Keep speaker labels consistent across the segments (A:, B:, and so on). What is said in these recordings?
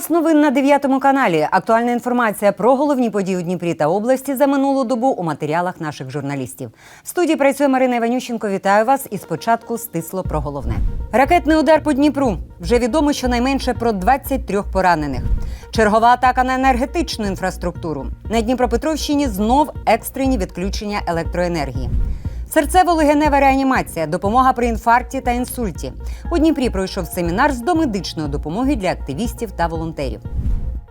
A: Час новин на 9 каналі. Актуальна інформація про головні події у Дніпрі та області за минулу добу у матеріалах наших журналістів. В студії працює Марина Іванющенко. Вітаю вас. І спочатку стисло про головне. Ракетний удар по Дніпру. Вже відомо щонайменше про 23 поранених. Чергова атака на енергетичну інфраструктуру. На Дніпропетровщині знов екстрені відключення електроенергії. Серцево-легенева реанімація, допомога при інфаркті та інсульті. У Дніпрі пройшов семінар з домедичної допомоги для активістів та волонтерів.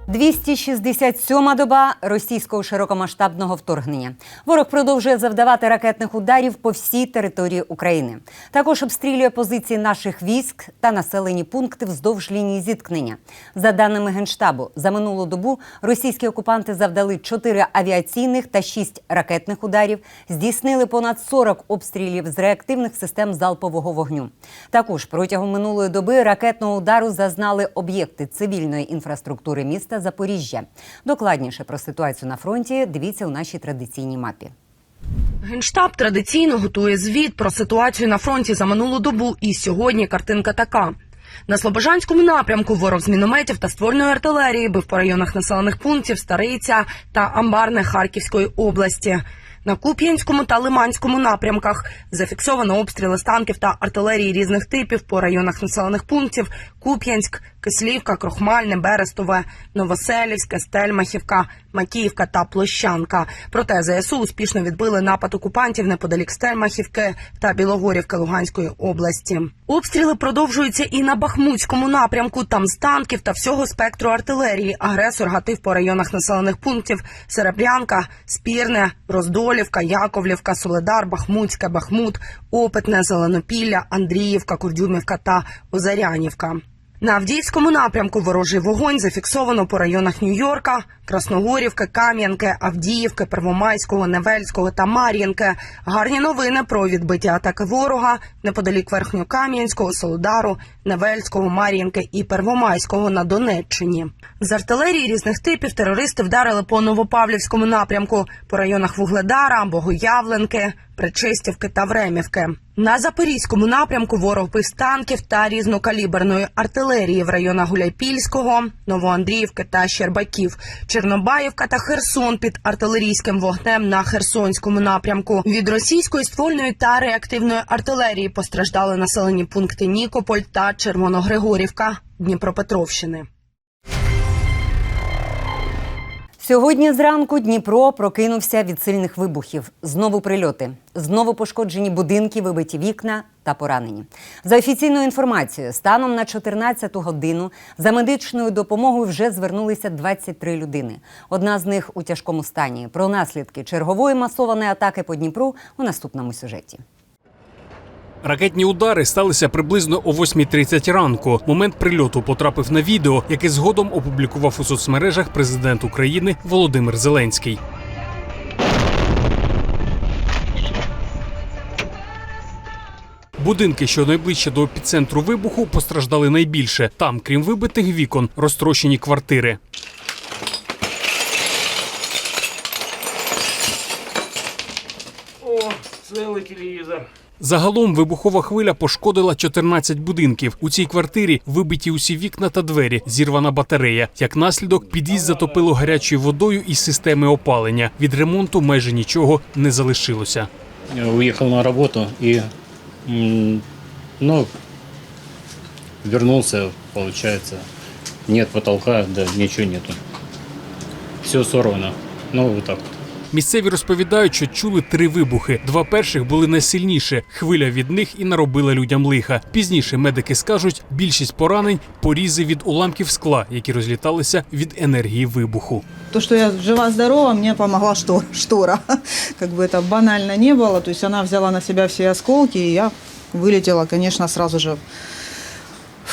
A: 267-ма доба російського широкомасштабного вторгнення. Ворог продовжує завдавати ракетних ударів по всій території України. Також обстрілює позиції наших військ та населені пункти вздовж лінії зіткнення. За даними генштабу, за минулу добу російські окупанти завдали 4 авіаційних та 6 ракетних ударів, здійснили понад 40 обстрілів з реактивних систем залпового вогню. Також протягом минулої доби ракетного удару зазнали об'єкти цивільної інфраструктури міста Запоріжжя. Докладніше про ситуацію на фронті дивіться у нашій традиційній мапі.
B: Генштаб традиційно готує звіт про ситуацію на фронті за минулу добу. І сьогодні картинка така. На Слобожанському напрямку ворог з мінометів та ствольної артилерії бив по районах населених пунктів Стариця та Амбарне Харківської області. На Куп'янському та Лиманському напрямках. Зафіксовано обстріли з танків та артилерії різних типів по районах населених пунктів. Куп'янськ, Кислівка, Крохмальне, Берестове, Новоселівське, Стельмахівка, Макіївка та Площанка. Проте ЗСУ успішно відбили напад окупантів неподалік Стельмахівки та Білогорівки Луганської області. Обстріли продовжуються і на Бахмутському напрямку. Там з танків та всього спектру артилерії. Агресор гатив по районах населених пунктів Серебрянка, Спірне, Роздолівка, Яковлівка, Соледар, Бахмутське, Бахмут, Опитне, Зеленопілля, Андріївка, Курдюмівка та Озарянівка. На Авдіївському напрямку ворожий вогонь зафіксовано по районах Нью-Йорка, Красногорівки, Кам'янки, Авдіївки, Первомайського, Невельського та Мар'їнки. Гарні новини про відбиті атаки ворога неподалік Верхньокам'янського, Солодару, Невельського, Мар'їнки і Первомайського на Донеччині. З артилерії різних типів терористи вдарили по Новопавлівському напрямку по районах Вугледара, Богоявленки, Причистівки та Времівки. На запорізькому напрямку ворог бив танків та різнокаліберної артилерії в районах Гуляйпільського, Новоандріївки та Щербаків, Чорнобаївка та Херсон під артилерійським вогнем на Херсонському напрямку. Від російської ствольної та реактивної артилерії постраждали населені пункти Нікополь та Червоногригорівка Дніпропетровщини.
A: Сьогодні зранку Дніпро прокинувся від сильних вибухів. Знову прильоти, знову пошкоджені будинки, вибиті вікна та поранені. За офіційною інформацією, станом на 14-ту годину за медичною допомогою вже звернулися 23 людини. Одна з них у тяжкому стані. Про наслідки чергової масованої атаки по Дніпру у наступному сюжеті.
C: Ракетні удари сталися приблизно о 8.30 ранку. Момент прильоту потрапив на відео, яке згодом опублікував у соцмережах президент України Володимир Зеленський. Будинки, що найближче до епіцентру вибуху, постраждали найбільше. Там, крім вибитих вікон, розтрощені квартири.
D: О, целый телевизор.
C: Загалом вибухова хвиля пошкодила 14 будинків. У цій квартирі вибиті усі вікна та двері, зірвана батарея. Як наслідок, під'їзд затопило гарячою водою із системи опалення. Від ремонту майже нічого не залишилося.
E: Я уехал на работу и, м, ну, вернулся, получается, нет потолка, да, ничего нету. Все сорвано. Ну, вот так вот.
C: Місцеві розповідають, що чули три вибухи. Два перших були найсильніше. Хвиля від них і наробила людям лиха. Пізніше медики скажуть, більшість поранень порізи від уламків скла, які розліталися від енергії вибуху.
F: То, что я жива-здорова, мне помогла штор- штора. Как бы это банально не было. То есть она взяла на себя все осколки, и я вылетела, конечно, сразу же в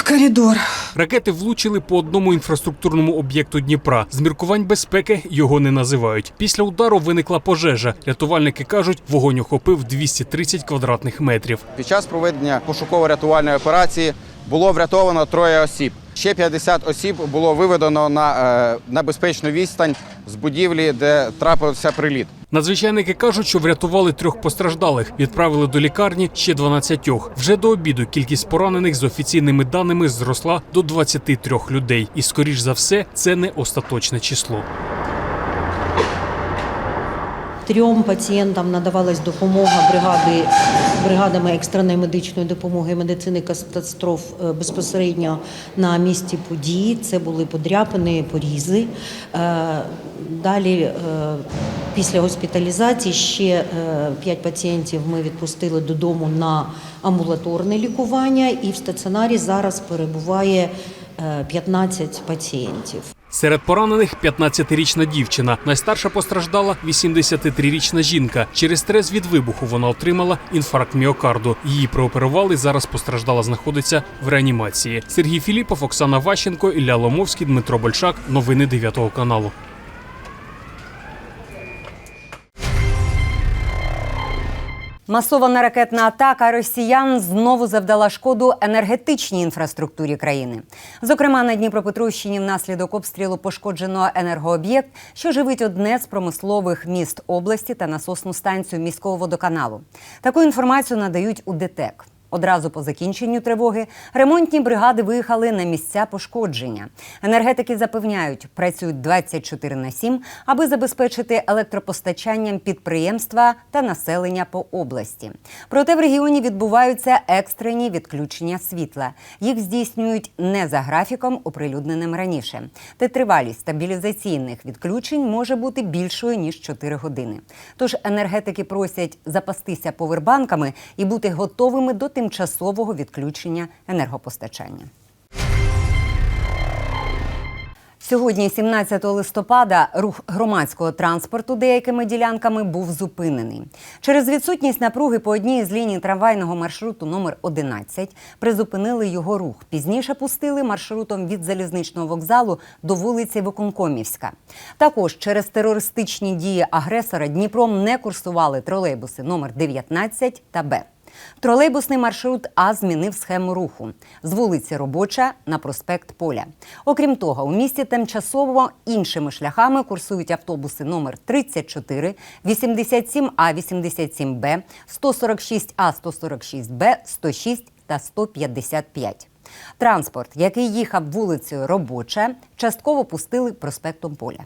F: коридор.
C: Ракети влучили по одному інфраструктурному об'єкту Дніпра. З міркувань безпеки його не називають. Після удару виникла пожежа. Рятувальники кажуть, вогонь охопив 230 квадратних метрів.
G: Під час проведення пошуково-рятувальної операції було врятовано троє осіб. Ще 50 осіб було виведено на, е, на безпечну відстань з будівлі, де трапився приліт.
C: Надзвичайники кажуть, що врятували трьох постраждалих, відправили до лікарні ще 12. Вже до обіду кількість поранених з офіційними даними зросла до 23 людей. І, скоріш за все, це не остаточне число.
H: Трьом пацієнтам надавалась допомога бригади, бригадами екстреної медичної допомоги медицини катастроф е, безпосередньо на місці події. Це були подряпини, порізи. Е, Далі, е, після госпіталізації, ще п'ять пацієнтів ми відпустили додому на амбулаторне лікування, і в стаціонарі зараз перебуває е, 15 пацієнтів.
C: Серед поранених 15-річна дівчина. Найстарша постраждала 83-річна жінка. Через стрес від вибуху вона отримала інфаркт міокарду. Її прооперували. Зараз постраждала знаходиться в реанімації. Сергій Філіпов, Оксана Ващенко, Ілля Ломовський, Дмитро Большак. Новини 9 каналу.
A: Масована ракетна атака росіян знову завдала шкоду енергетичній інфраструктурі країни. Зокрема, на Дніпропетровщині внаслідок обстрілу пошкоджено енергооб'єкт, що живить одне з промислових міст області та насосну станцію міського водоканалу. Таку інформацію надають у ДТЕК. Одразу по закінченню тривоги ремонтні бригади виїхали на місця пошкодження. Енергетики запевняють, працюють 24 на 7, аби забезпечити електропостачанням підприємства та населення по області. Проте в регіоні відбуваються екстрені відключення світла. Їх здійснюють не за графіком, оприлюдненим раніше. Та тривалість стабілізаційних відключень може бути більшою ніж 4 години. Тож енергетики просять запастися повербанками і бути готовими до тимчасового відключення енергопостачання. Сьогодні, 17 листопада, рух громадського транспорту деякими ділянками був зупинений. Через відсутність напруги по одній з ліній трамвайного маршруту номер 11 призупинили його рух. Пізніше пустили маршрутом від залізничного вокзалу до вулиці Виконкомівська. Також через терористичні дії агресора Дніпром не курсували тролейбуси номер 19 та Б. Тролейбусний маршрут А змінив схему руху з вулиці Робоча на проспект Поля. Окрім того, у місті тимчасово іншими шляхами курсують автобуси номер 34, 87А, 87Б, 146А, 146Б, 106 та 155. Транспорт, який їхав вулицею Робоча, частково пустили проспектом Поля.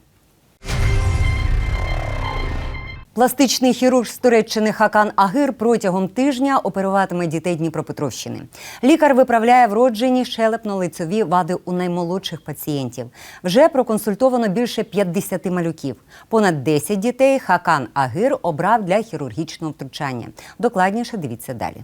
A: Пластичний хірург з Туреччини Хакан Агир протягом тижня оперуватиме дітей Дніпропетровщини. Лікар виправляє вроджені щелепно-лицьові вади у наймолодших пацієнтів. Вже проконсультовано більше 50 малюків. Понад 10 дітей Хакан Агир обрав для хірургічного втручання. Докладніше дивіться далі.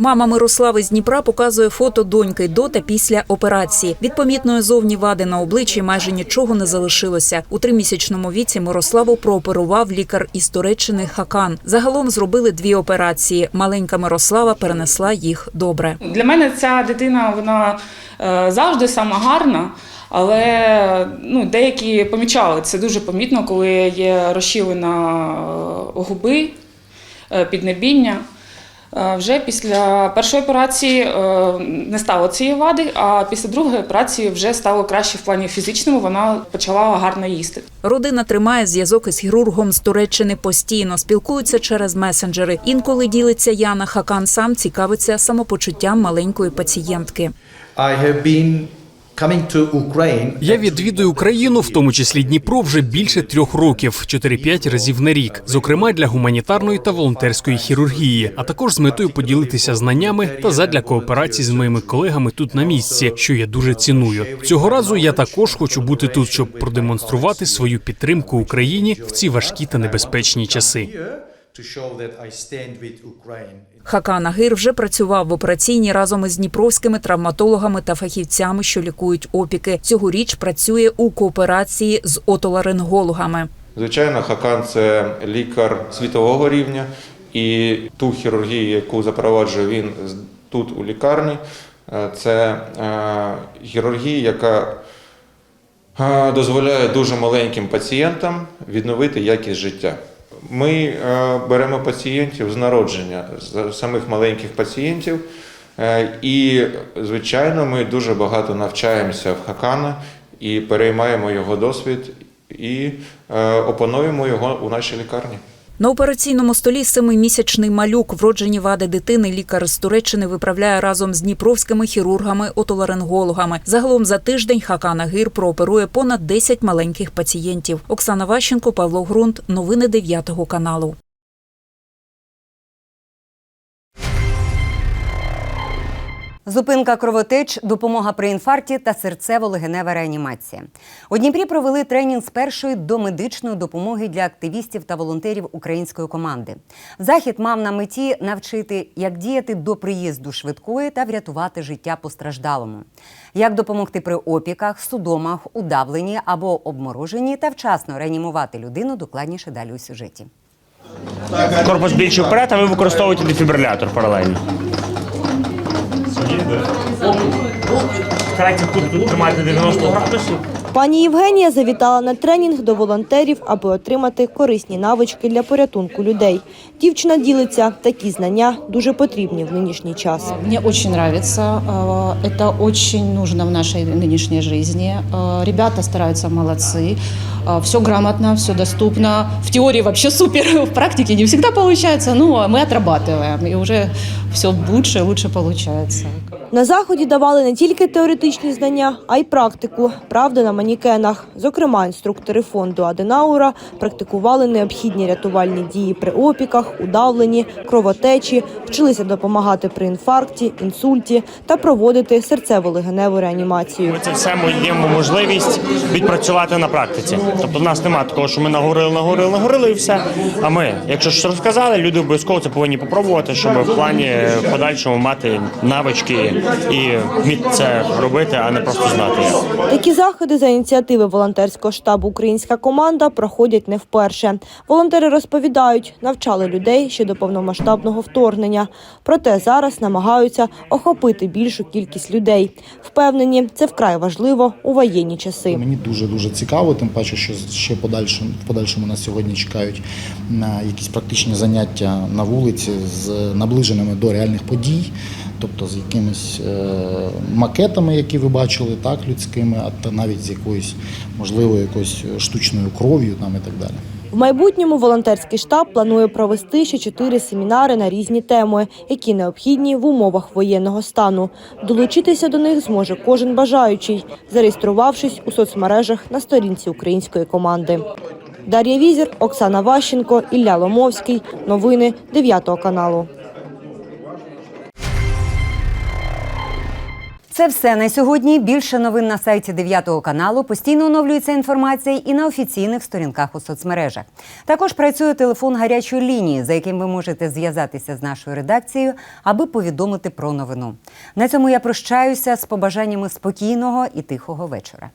I: Мама Мирослави з Дніпра показує фото доньки до та після операції. Від помітної зовні вади на обличчі майже нічого не залишилося. У тримісячному віці Мирославу прооперував лікар із Туреччини Хакан. Загалом зробили дві операції. Маленька Мирослава перенесла їх добре.
J: Для мене ця дитина вона е, завжди сама гарна. Але ну, деякі помічали це дуже помітно, коли є розщілена е, губи, е, піднебіння. Е, Вже після першої операції е, не стало цієї вади, а після другої операції вже стало краще в плані фізичному. Вона почала гарно їсти.
I: Родина тримає зв'язок із хірургом з Туреччини постійно, спілкуються через месенджери. Інколи ділиться Яна Хакан сам цікавиться самопочуттям маленької пацієнтки.
K: I have been.
C: Я відвідую Україну, в тому числі Дніпро, вже більше трьох років, 4-5 разів на рік, зокрема для гуманітарної та волонтерської хірургії, а також з метою поділитися знаннями та задля кооперації з моїми колегами тут на місці, що я дуже ціную. Цього разу я також хочу бути тут, щоб продемонструвати свою підтримку Україні в ці важкі та небезпечні часи.
I: Хакан Агир вже працював в операційній разом із дніпровськими травматологами та фахівцями, що лікують опіки. Цьогоріч працює у кооперації з отоларингологами.
L: Звичайно, Хакан це лікар світового рівня, і ту хірургію, яку запроваджує він з- тут у лікарні, е, це е, хірургія, яка е, дозволяє дуже маленьким пацієнтам відновити якість життя. Ми е, беремо пацієнтів з народження, з самих маленьких пацієнтів. Е, І, звичайно, ми дуже багато навчаємося в Хакана і переймаємо його досвід і е, опануємо його у нашій лікарні.
I: На операційному столі семимісячний малюк, вроджені вади дитини, лікар з Туреччини виправляє разом з дніпровськими хірургами-отоларингологами. Загалом за тиждень Хакана Гір прооперує понад 10 маленьких пацієнтів. Оксана Ващенко, Павло Грунт. Новини 9 каналу.
A: Зупинка кровотеч, допомога при інфаркті та серцево-легенева реанімація. У Дніпрі провели тренінг з першої домедичної допомоги для активістів та волонтерів української команди. Захід мав на меті навчити, як діяти до приїзду швидкої та врятувати життя постраждалому, як допомогти при опіках, судомах, удавленні або обмороженні та вчасно реанімувати людину. Докладніше далі у сюжеті.
M: Корпус більше вперед, а ви використовуєте дефібрилятор паралельно. Старайтеся кут тут тримати 90 градусів.
N: Пані Євгенія завітала на тренінг до волонтерів, аби отримати корисні навички для порятунку людей. Дівчина ділиться, такі знання дуже потрібні в нинішній час.
O: Мне очень нравится. э, Это очень нужно в нашей нынешней жизни. Э, Ребята стараются молодцы. Все грамотно, все доступно. В теории вообще супер, в практике не всегда получается, но мы отрабатываем. И уже все лучше и лучше получается.
N: На заході давали не тільки теоретичні знання, а й практику. Правда, на манікенах. Зокрема, інструктори фонду Аденаура практикували необхідні рятувальні дії при опіках, удавленні, кровотечі, вчилися допомагати при інфаркті, інсульті та проводити серцево-легеневу реанімацію.
M: Це все ми даємо можливість відпрацювати на практиці. Тобто в нас немає такого, що ми наговорили, наговорили, наговорили і все. А ми, якщо щось розказали, люди обов'язково це повинні попробувати, щоб в плані подальшому мати навички і вміти це робити, а не просто знати.
N: Такі заходи за ініціативи волонтерського штабу Українська команда проходять не вперше. Волонтери розповідають, навчали людей ще до повномасштабного вторгнення. Проте зараз намагаються охопити більшу кількість людей. Впевнені, це вкрай важливо у воєнні часи.
P: Мені дуже дуже цікаво, тим паче, що ще подальшому в подальшому нас сьогодні чекають на якісь практичні заняття на вулиці з наближеними до реальних подій, тобто з якимись е, макетами, які ви бачили, так людськими, а та навіть з якоюсь можливо якоюсь штучною кров'ю там і так далі.
N: В майбутньому волонтерський штаб планує провести ще чотири семінари на різні теми, які необхідні в умовах воєнного стану. Долучитися до них зможе кожен бажаючий, зареєструвавшись у соцмережах на сторінці української команди. Дар'я Візір, Оксана Ващенко, Ілля Ломовський. Новини 9 каналу.
A: Це все на сьогодні. Більше новин на сайті 9 каналу. Постійно оновлюється інформація і на офіційних сторінках у соцмережах. Також працює телефон гарячої лінії, за яким ви можете зв'язатися з нашою редакцією, аби повідомити про новину. На цьому я прощаюся з побажаннями спокійного і тихого вечора.